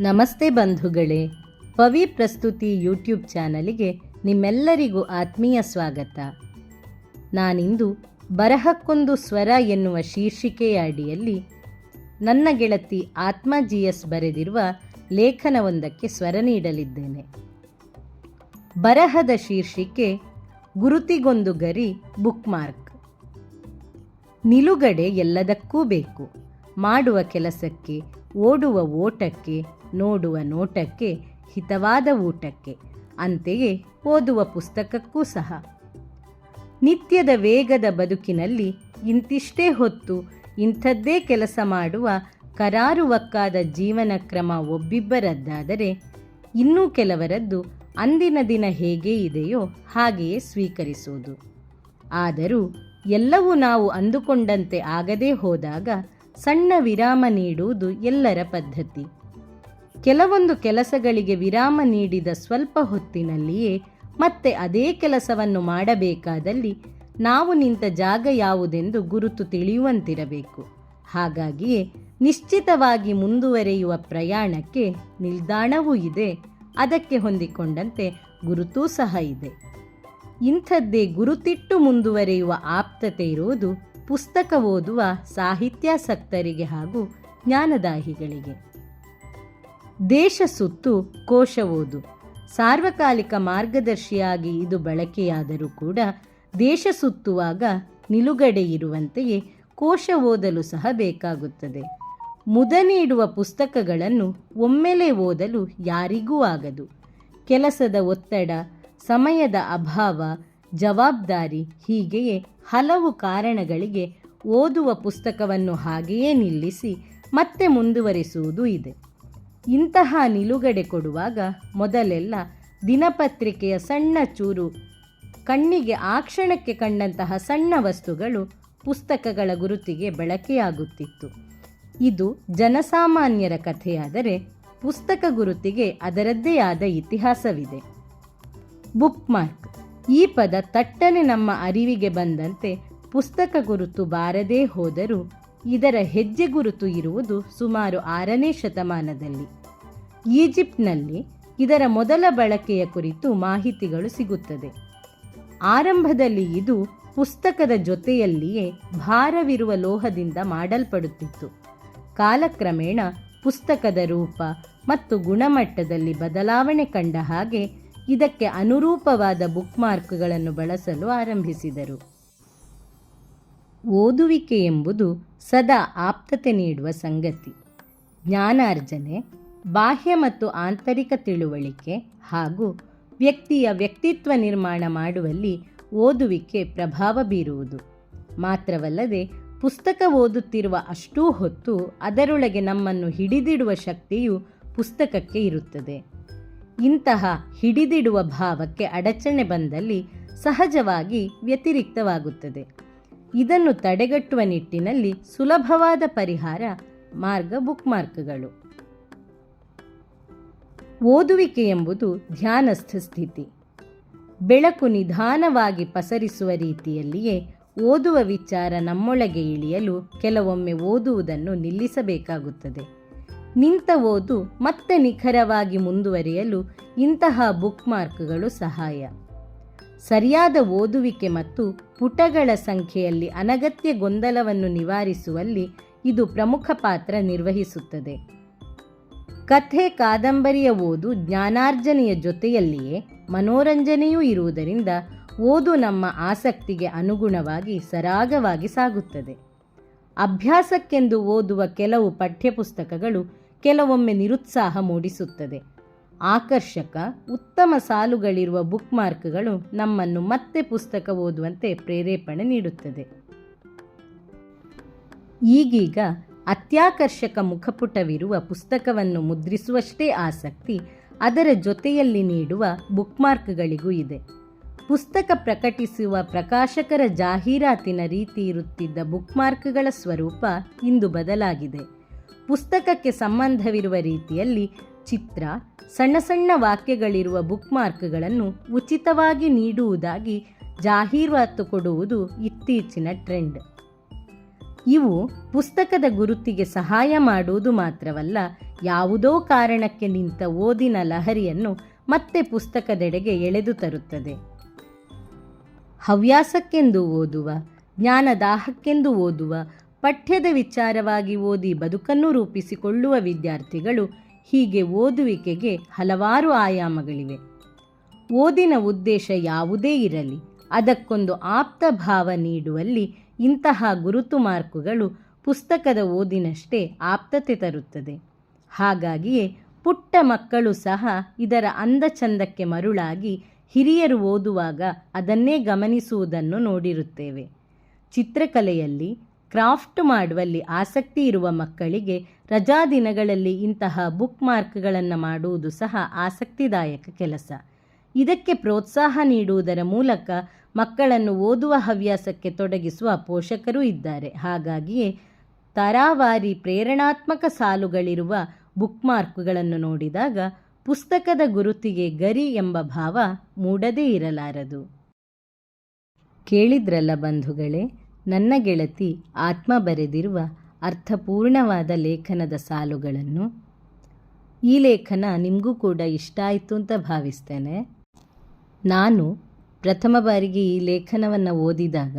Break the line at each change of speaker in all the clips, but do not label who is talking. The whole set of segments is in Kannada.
ನಮಸ್ತೆ ಬಂಧುಗಳೇ, ಪವಿ ಪ್ರಸ್ತುತಿ ಯೂಟ್ಯೂಬ್ ಚಾನಲಿಗೆ ನಿಮ್ಮೆಲ್ಲರಿಗೂ ಆತ್ಮೀಯ ಸ್ವಾಗತ. ನಾನಿಂದು ಬರಹಕ್ಕೊಂದು ಸ್ವರ ಎನ್ನುವ ಶೀರ್ಷಿಕೆಯ ಅಡಿಯಲ್ಲಿ ನನ್ನ ಗೆಳತಿ ಆತ್ಮ ಜಿ ಎಸ್ ಬರೆದಿರುವ ಲೇಖನವೊಂದಕ್ಕೆ ಸ್ವರ ನೀಡಲಿದ್ದೇನೆ. ಬರಹದ ಶೀರ್ಷಿಕೆ ಗುರುತಿಗೊಂದು ಗರಿ ಬುಕ್ ಮಾರ್ಕ್. ನಿಲುಗಡೆ ಎಲ್ಲದಕ್ಕೂ ಬೇಕು, ಮಾಡುವ ಕೆಲಸಕ್ಕೆ ಓಡುವ ಓಟಕ್ಕೆ, ನೋಡುವ ನೋಟಕ್ಕೆ, ಹಿತವಾದ ಊಟಕ್ಕೆ, ಅಂತೆಯೇ ಓದುವ ಪುಸ್ತಕಕ್ಕೂ ಸಹ. ನಿತ್ಯದ ವೇಗದ ಬದುಕಿನಲ್ಲಿ ಇಂತಿಷ್ಟೇ ಹೊತ್ತು ಇಂಥದ್ದೇ ಕೆಲಸ ಮಾಡುವ ಕರಾರುವಕ್ಕಾದ ಜೀವನ ಕ್ರಮ ಒಬ್ಬಿಬ್ಬರದ್ದಾದರೆ ಇನ್ನೂ ಕೆಲವರದ್ದು ಅಂದಿನ ದಿನ ಹೇಗೆ ಇದೆಯೋ ಹಾಗೆಯೇ ಸ್ವೀಕರಿಸುವುದು. ಆದರೂ ಎಲ್ಲವೂ ನಾವು ಅಂದುಕೊಂಡಂತೆ ಆಗದೇ ಹೋದಾಗ ಸಣ್ಣ ವಿರಾಮ ನೀಡುವುದು ಎಲ್ಲರ ಪದ್ಧತಿ. ಕೆಲವೊಂದು ಕೆಲಸಗಳಿಗೆ ವಿರಾಮ ನೀಡಿದ ಸ್ವಲ್ಪ ಹೊತ್ತಿನಲ್ಲಿಯೇ ಮತ್ತೆ ಅದೇ ಕೆಲಸವನ್ನು ಮಾಡಬೇಕಾದಲ್ಲಿ ನಾವು ನಿಂತ ಜಾಗ ಯಾವುದೆಂದು ಗುರುತು ತಿಳಿಯುವಂತಿರಬೇಕು. ಹಾಗಾಗಿಯೇ ನಿಶ್ಚಿತವಾಗಿ ಮುಂದುವರೆಯುವ ಪ್ರಯಾಣಕ್ಕೆ ನಿಲ್ದಾಣವೂ ಇದೆ, ಅದಕ್ಕೆ ಹೊಂದಿಕೊಂಡಂತೆ ಗುರುತೂ ಸಹ ಇದೆ. ಇಂಥದ್ದೇ ಗುರುತಿಟ್ಟು ಮುಂದುವರೆಯುವ ಆಪ್ತತೆ ಇರುವುದು ಪುಸ್ತಕ ಓದುವ ಸಾಹಿತ್ಯಾಸಕ್ತರಿಗೆ ಹಾಗೂ ಜ್ಞಾನದಾಹಿಗಳಿಗೆ. ದೇಶ ಸುತ್ತು ಕೋಶ ಓದು. ಸಾರ್ವಕಾಲಿಕ ಮಾರ್ಗದರ್ಶಿಯಾಗಿ ಇದು ಬಳಕೆಯಾದರೂ ಕೂಡ ದೇಶ ಸುತ್ತುವಾಗ ನಿಲುಗಡೆ ಇರುವಂತೆಯೇ ಕೋಶ ಓದಲು ಸಹ ಬೇಕಾಗುತ್ತದೆ. ಮುದ ನೀಡುವ ಪುಸ್ತಕಗಳನ್ನು ಒಮ್ಮೆಲೆ ಓದಲು ಯಾರಿಗೂ ಆಗದು. ಕೆಲಸದ ಒತ್ತಡ, ಸಮಯದ ಅಭಾವ ಜವಾಬ್ದಾರಿ ಹೀಗೆಯೇ ಹಲವು ಕಾರಣಗಳಿಗೆ ಓದುವ ಪುಸ್ತಕವನ್ನು ಹಾಗೆಯೇ ನಿಲ್ಲಿಸಿ ಮತ್ತೆ ಮುಂದುವರಿಸುವುದು ಇದೆ. ಇಂತಹ ನಿಲುಗಡೆ ಕೊಡುವಾಗ ಮೊದಲೆಲ್ಲ ದಿನಪತ್ರಿಕೆಯ ಸಣ್ಣ ಚೂರು, ಕಣ್ಣಿಗೆ ಆ ಕ್ಷಣಕ್ಕೆ ಕಂಡಂತಹ ಸಣ್ಣ ವಸ್ತುಗಳು ಪುಸ್ತಕಗಳ ಗುರುತಿಗೆ ಬಳಕೆಯಾಗುತ್ತಿತ್ತು. ಇದು ಜನಸಾಮಾನ್ಯರ ಕಥೆಯಾದರೆ ಪುಸ್ತಕ ಗುರುತಿಗೆ ಅದರದ್ದೇ ಆದ ಇತಿಹಾಸವಿದೆ. ಬುಕ್ ಮಾರ್ಕ್ ಈ ಪದ ತಟ್ಟನೆ ನಮ್ಮ ಅರಿವಿಗೆ ಬಂದಂತೆ ಪುಸ್ತಕ ಗುರುತು ಬಾರದೇ ಹೋದರೂ ಇದರ ಹೆಜ್ಜೆ ಗುರುತು ಇರುವುದು ಸುಮಾರು ಆರನೇ ಶತಮಾನದಲ್ಲಿ. ಈಜಿಪ್ಟ್ನಲ್ಲಿ ಇದರ ಮೊದಲ ಬಳಕೆಯ ಕುರಿತು ಮಾಹಿತಿಗಳು ಸಿಗುತ್ತದೆ. ಆರಂಭದಲ್ಲಿ ಇದು ಪುಸ್ತಕದ ಜೊತೆಯಲ್ಲಿಯೇ ಭಾರವಿರುವ ಲೋಹದಿಂದ ಮಾಡಲ್ಪಡುತ್ತಿತ್ತು. ಕಾಲಕ್ರಮೇಣ ಪುಸ್ತಕದ ರೂಪ ಮತ್ತು ಗುಣಮಟ್ಟದಲ್ಲಿ ಬದಲಾವಣೆ ಕಂಡ ಹಾಗೆ ಇದಕ್ಕೆ ಅನುರೂಪವಾದ ಬುಕ್ ಮಾರ್ಕ್ಗಳನ್ನು ಬಳಸಲು ಆರಂಭಿಸಿದರು. ಓದುವಿಕೆ ಎಂಬುದು ಸದಾ ಆಪ್ತತೆ ನೀಡುವ ಸಂಗತಿ. ಜ್ಞಾನಾರ್ಜನೆ, ಬಾಹ್ಯ ಮತ್ತು ಆಂತರಿಕ ತಿಳುವಳಿಕೆ ಹಾಗೂ ವ್ಯಕ್ತಿಯ ವ್ಯಕ್ತಿತ್ವ ನಿರ್ಮಾಣ ಮಾಡುವಲ್ಲಿ ಓದುವಿಕೆ ಪ್ರಭಾವ ಬೀರುವುದು. ಮಾತ್ರವಲ್ಲದೆ ಪುಸ್ತಕ ಓದುತ್ತಿರುವ ಅಷ್ಟೂ ಹೊತ್ತು ಅದರೊಳಗೆ ನಮ್ಮನ್ನು ಹಿಡಿದಿಡುವ ಶಕ್ತಿಯು ಪುಸ್ತಕಕ್ಕೆ ಇರುತ್ತದೆ. ಇಂತಹ ಹಿಡಿದಿಡುವ ಭಾವಕ್ಕೆ ಅಡಚಣೆ ಬಂದಲ್ಲಿ ಸಹಜವಾಗಿ ವ್ಯತಿರಿಕ್ತವಾಗುತ್ತದೆ. ಇದನ್ನು ತಡೆಗಟ್ಟುವ ನಿಟ್ಟಿನಲ್ಲಿ ಸುಲಭವಾದ ಪರಿಹಾರ ಮಾರ್ಗ ಬುಕ್ ಮಾರ್ಕ್ಗಳು ಓದುವಿಕೆ ಎಂಬುದು ಧ್ಯಾನಸ್ಥ ಸ್ಥಿತಿ. ಬೆಳಕು ನಿಧಾನವಾಗಿ ಪಸರಿಸುವ ರೀತಿಯಲ್ಲಿಯೇ ಓದುವ ವಿಚಾರ ನಮ್ಮೊಳಗೆ ಇಳಿಯಲು ಕೆಲವೊಮ್ಮೆ ಓದುವುದನ್ನು ನಿಲ್ಲಿಸಬೇಕಾಗುತ್ತದೆ. ನಿಂತ ಓದು ಮತ್ತೆ ನಿಖರವಾಗಿ ಮುಂದುವರಿಯಲು ಇಂತಹ ಬುಕ್ ಮಾರ್ಕ್ಗಳು ಸಹಾಯ. ಸರಿಯಾದ ಓದುವಿಕೆ ಮತ್ತು ಪುಟಗಳ ಸಂಖ್ಯೆಯಲ್ಲಿ ಅನಗತ್ಯ ಗೊಂದಲವನ್ನು ನಿವಾರಿಸುವಲ್ಲಿ ಇದು ಪ್ರಮುಖ ಪಾತ್ರ ನಿರ್ವಹಿಸುತ್ತದೆ. ಕಥೆ ಕಾದಂಬರಿಯ ಓದು ಜ್ಞಾನಾರ್ಜನೆಯ ಜೊತೆಯಲ್ಲಿಯೇ ಮನೋರಂಜನೆಯೂ ಇರುವುದರಿಂದ ಓದು ನಮ್ಮ ಆಸಕ್ತಿಗೆ ಅನುಗುಣವಾಗಿ ಸರಾಗವಾಗಿ ಸಾಗುತ್ತದೆ. ಅಭ್ಯಾಸಕ್ಕೆಂದು ಓದುವ ಕೆಲವು ಪಠ್ಯಪುಸ್ತಕಗಳು ಕೆಲವೊಮ್ಮೆ ನಿರುತ್ಸಾಹ ಮೂಡಿಸುತ್ತದೆ. ಆಕರ್ಷಕ, ಉತ್ತಮ ಸಾಲುಗಳಿರುವ ಬುಕ್ ಮಾರ್ಕ್ಗಳು ನಮ್ಮನ್ನು ಮತ್ತೆ ಪುಸ್ತಕ ಓದುವಂತೆ ಪ್ರೇರೇಪಣೆ ನೀಡುತ್ತದೆ. ಈಗೀಗ ಅತ್ಯಾಕರ್ಷಕ ಮುಖಪುಟವಿರುವ ಪುಸ್ತಕವನ್ನು ಮುದ್ರಿಸುವಷ್ಟೇ ಆಸಕ್ತಿ ಅದರ ಜೊತೆಯಲ್ಲಿ ನೀಡುವ ಬುಕ್ ಮಾರ್ಕ್ಗಳಿಗೂ ಇದೆ. ಪುಸ್ತಕ ಪ್ರಕಟಿಸುವ ಪ್ರಕಾಶಕರ ಜಾಹೀರಾತಿನ ರೀತಿ ಇರುತ್ತಿದ್ದ ಬುಕ್ಮಾರ್ಕ್ಗಳ ಸ್ವರೂಪ ಇಂದು ಬದಲಾಗಿದೆ. ಪುಸ್ತಕಕ್ಕೆ ಸಂಬಂಧವಿರುವ ರೀತಿಯಲ್ಲಿ ಚಿತ್ರ, ಸಣ್ಣ ಸಣ್ಣ ವಾಕ್ಯಗಳಿರುವ ಬುಕ್ಮಾರ್ಕ್ಗಳನ್ನು ಉಚಿತವಾಗಿ ನೀಡುವುದಾಗಿ ಜಾಹೀರಾತು ಕೊಡುವುದು ಇತ್ತೀಚಿನ ಟ್ರೆಂಡ್. ಇವು ಪುಸ್ತಕದ ಗುರುತಿಗೆ ಸಹಾಯ ಮಾಡುವುದು ಮಾತ್ರವಲ್ಲ, ಯಾವುದೋ ಕಾರಣಕ್ಕೆ ನಿಂತ ಓದಿನ ಲಹರಿಯನ್ನು ಮತ್ತೆ ಪುಸ್ತಕದೆಡೆಗೆ ಎಳೆದು ತರುತ್ತದೆ. ಹವ್ಯಾಸಕ್ಕೆಂದು ಓದುವ, ಜ್ಞಾನದಾಹಕ್ಕೆಂದು ಓದುವ, ಪಠ್ಯದ ವಿಚಾರವಾಗಿ ಓದಿ ಬದುಕನ್ನು ರೂಪಿಸಿಕೊಳ್ಳುವ ವಿದ್ಯಾರ್ಥಿಗಳು ಹೀಗೆ ಓದುವಿಕೆಗೆ ಹಲವಾರು ಆಯಾಮಗಳಿವೆ. ಓದಿನ ಉದ್ದೇಶ ಯಾವುದೇ ಇರಲಿ, ಅದಕ್ಕೊಂದು ಆಪ್ತ ಭಾವ ನೀಡುವಲ್ಲಿ ಇಂತಹ ಗುರುತು ಮಾರ್ಕುಗಳು ಪುಸ್ತಕದ ಓದಿನಷ್ಟೇ ಆಪ್ತತೆ ತರುತ್ತದೆ. ಹಾಗಾಗಿಯೇ ಪುಟ್ಟ ಮಕ್ಕಳು ಸಹ ಇದರ ಅಂದಚಂದಕ್ಕೆ ಮರುಳಾಗಿ ಹಿರಿಯರು ಓದುವಾಗ ಅದನ್ನೇ ಗಮನಿಸುವುದನ್ನು ನೋಡಿರುತ್ತೇವೆ. ಚಿತ್ರಕಲೆಯಲ್ಲಿ ಕ್ರಾಫ್ಟ್ ಮಾಡುವಲ್ಲಿ ಆಸಕ್ತಿ ಇರುವ ಮಕ್ಕಳಿಗೆ ರಜಾ ದಿನಗಳಲ್ಲಿ ಇಂತಹ ಬುಕ್ ಮಾರ್ಕ್ಗಳನ್ನು ಮಾಡುವುದು ಸಹ ಆಸಕ್ತಿದಾಯಕ ಕೆಲಸ. ಇದಕ್ಕೆ ಪ್ರೋತ್ಸಾಹ ನೀಡುವುದರ ಮೂಲಕ ಮಕ್ಕಳನ್ನು ಓದುವ ಹವ್ಯಾಸಕ್ಕೆ ತೊಡಗಿಸುವ ಪೋಷಕರೂ ಇದ್ದಾರೆ. ಹಾಗಾಗಿಯೇ ತರಾವಾರಿ ಪ್ರೇರಣಾತ್ಮಕ ಸಾಲುಗಳಿರುವ ಬುಕ್ ಮಾರ್ಕ್ಗಳನ್ನು ನೋಡಿದಾಗ ಪುಸ್ತಕದ ಗುರುತಿಗೆ ಗರಿ ಎಂಬ ಭಾವ ಮೂಡದೇ ಇರಲಾರದು. ಕೇಳಿದ್ರಲ್ಲ ಬಂಧುಗಳೇ, ನನ್ನ ಗೆಳತಿ ಆತ್ಮ ಬರೆದಿರುವ ಅರ್ಥಪೂರ್ಣವಾದ ಲೇಖನದ ಸಾಲುಗಳನ್ನು? ಈ ಲೇಖನ ನಿಮಗೂ ಕೂಡ ಇಷ್ಟ ಆಯಿತು ಅಂತ ಭಾವಿಸ್ತೇನೆ. ನಾನು ಪ್ರಥಮ ಬಾರಿಗೆ ಈ ಲೇಖನವನ್ನು ಓದಿದಾಗ,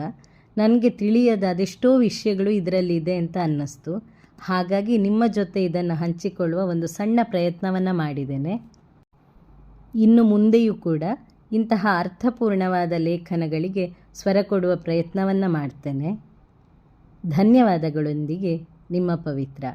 ನನಗೆ ತಿಳಿಯದ ಅದೆಷ್ಟೋ ವಿಷಯಗಳು ಇದರಲ್ಲಿದೆ ಅಂತ ಅನ್ನಿಸ್ತು. ಹಾಗಾಗಿ ನಿಮ್ಮ ಜೊತೆ ಇದನ್ನು ಹಂಚಿಕೊಳ್ಳುವ ಒಂದು ಸಣ್ಣ ಪ್ರಯತ್ನವನ್ನು ಮಾಡಿದ್ದೇನೆ. ಇನ್ನು ಮುಂದೆಯೂ ಕೂಡ ಇಂತಹ ಅರ್ಥಪೂರ್ಣವಾದ ಲೇಖನಗಳಿಗೆ ಸ್ವರ ಕೊಡುವ ಪ್ರಯತ್ನವನ್ನು ಮಾಡ್ತೇನೆ. ಧನ್ಯವಾದಗಳೊಂದಿಗೆ ನಿಮ್ಮ ಪವಿತ್ರ.